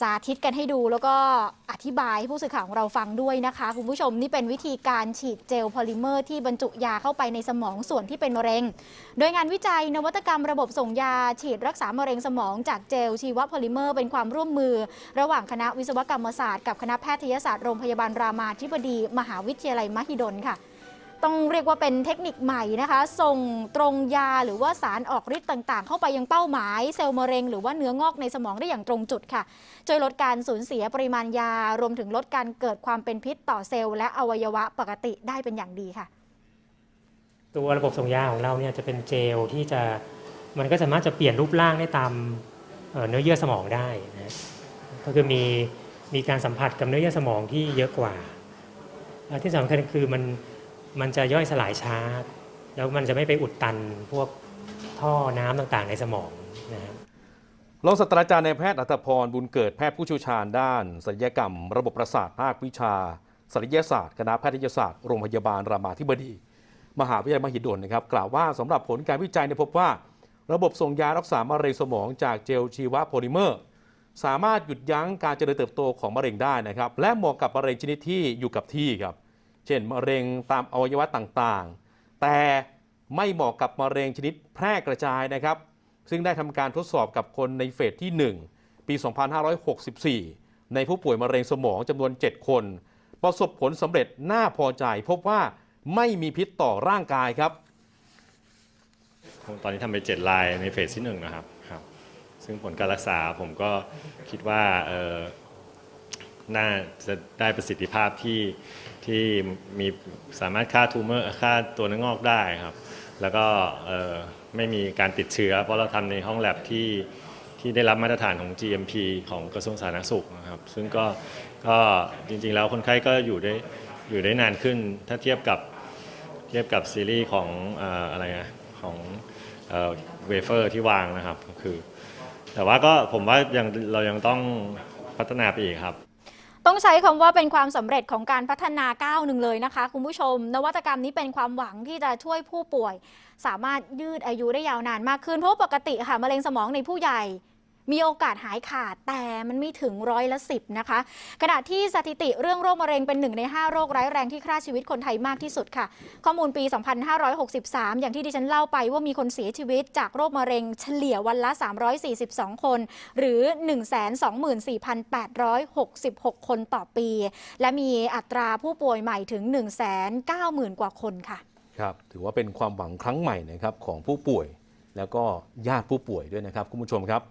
สาธิตกันให้ดูแล้วก็อธิบายให้ผู้สื่อข่าวของเราฟังด้วยนะคะ คุณผู้ชมนี่เป็นวิธีการฉีดเจลพอลิเมอร์ที่บรรจุยาเข้าไปในสมองส่วนที่เป็นมะเร็ง โดยงานวิจัยนวัตกรรมระบบส่งยา ฉีดรักษามะเร็งสมองจากเจลชีวพอลิเมอร์เป็นความร่วมมือ ระหว่างคณะวิศวกรรมศาสตร์กับคณะแพทยศาสตร์โรงพยาบาลรามาธิบดี มหาวิทยาลัยมหิดลค่ะ ต้องเรียกว่าเป็นเทคนิคใหม่นะคะ ส่งตรงยาหรือว่าสารออกฤทธิ์ต่างๆ เข้าไปยังเป้าหมาย เซลล์มะเร็งหรือว่าเนื้องอกในสมองได้อย่างตรงจุดค่ะ ช่วยลดการสูญเสียปริมาณยา รวมถึงลดการเกิดความเป็นพิษต่อเซลล์และอวัยวะปกติได้เป็นอย่างดีค่ะ ตัวระบบส่งยาของเราเนี่ยจะเป็นเจลที่จะมันก็สามารถจะเปลี่ยนรูปร่างได้ตามเเนื้อเยื่อสมองได้นะก็คือมีมีการสัมผัสกับเนื้อเยื่อสมองที่เยอะกว่า ที่สำคัญคือมัน มันจะย่อยสลายช้า แล้วมันจะไม่ไปอุดตันพวกท่อน้ำต่างๆ ในสมองนะฮะรองศาสตราจารย์นายแพทย์อัตพรบุญเกิดแพทย์ผู้เชี่ยวชาญด้านศัลยกรรม ระบบประสาทภาควิชาศัลยศาสตร์คณะแพทยศาสตร์โรงพยาบาลรามาธิบดี มหาวิทยาลัยมหิดลนะครับ กล่าวว่าสำหรับผลการวิจัยเนี่ยพบว่า ระบบส่งยารักษามะเร็งสมองจากเจลชีวโพลิเมอร์ สามารถหยุดยั้งการเจริญเติบโตของมะเร็งได้นะครับ และเหมาะกับมะเร็งชนิดที่อยู่กับที่ครับ เช่นมะเร็งตามอวัยวะต่างๆ แต่ไม่เหมาะกับมะเร็งชนิดแพร่กระจายนะครับ ซึ่งได้ทำการทดสอบกับคนในเฟสที่ 1 ปี 2564 ในผู้ป่วยมะเร็งสมองจำนวน 7 คน ประสบผลสำเร็จน่าพอใจ พบว่าไม่มีพิษต่อร่างกายครับ ตอนนี้ทำไป 7 ลายในเฟสที่1นะครับครับ ซึ่งผลการรักษาผมก็คิดว่า น่าจะได้ประสิทธิภาพที่ที่มีสามารถฆ่าทูเมอร์ฆ่าตัวเนื้องอกได้ครับ แล้วก็ไม่มีการติดเชื้อ เพราะเราทำในห้องแลบที่ที่ได้รับมาตรฐานของ GMP ของกระทรวงสาธารณสุขนะครับ ซึ่งก็ก็จริงๆแล้วคนไข้ก็อยู่ได้อยู่ได้นานขึ้น ถ้าเทียบกับเทียบกับซีรีส์ของอออะไรนะของเวเฟอร์ที่วางนะครับก็คือ แต่ว่าก็ผมว่ายังเรายังต้องพัฒนาไปอีกครับ ต้องใช้คำว่าเป็นความสำเร็จของการพัฒนาก้าวหนึ่งเลยนะคะ คุณผู้ชม นวัตกรรมนี้เป็นความหวังที่จะช่วยผู้ป่วย สามารถยืดอายุได้ยาวนานมากขึ้นเพราะปกติค่ะมะเร็งสมองในผู้ใหญ่ มีโอกาสหายขาดแต่มันไม่ถึงร้อยละสิบนะคะ ขณะที่สถิติเรื่องโรคมะเร็งเป็นหนึ่งใน 5 โรคร้ายแรงที่ฆ่าชีวิตคนไทยมากที่สุดค่ะ ข้อมูลปี 2563 อย่างที่ดิฉันเล่าไปว่ามีคนเสียชีวิตจากโรคมะเร็งเฉลี่ยวันละ 342 คน หรือ 124,866 คนต่อปี และมีอัตราผู้ป่วยใหม่ถึง 190,000 กว่าคนค่ะ ครับ ถือว่าเป็นความหวังครั้งใหม่นะครับของผู้ป่วย แล้วก็ญาติผู้ป่วยด้วยนะครับคุณผู้ชมครับ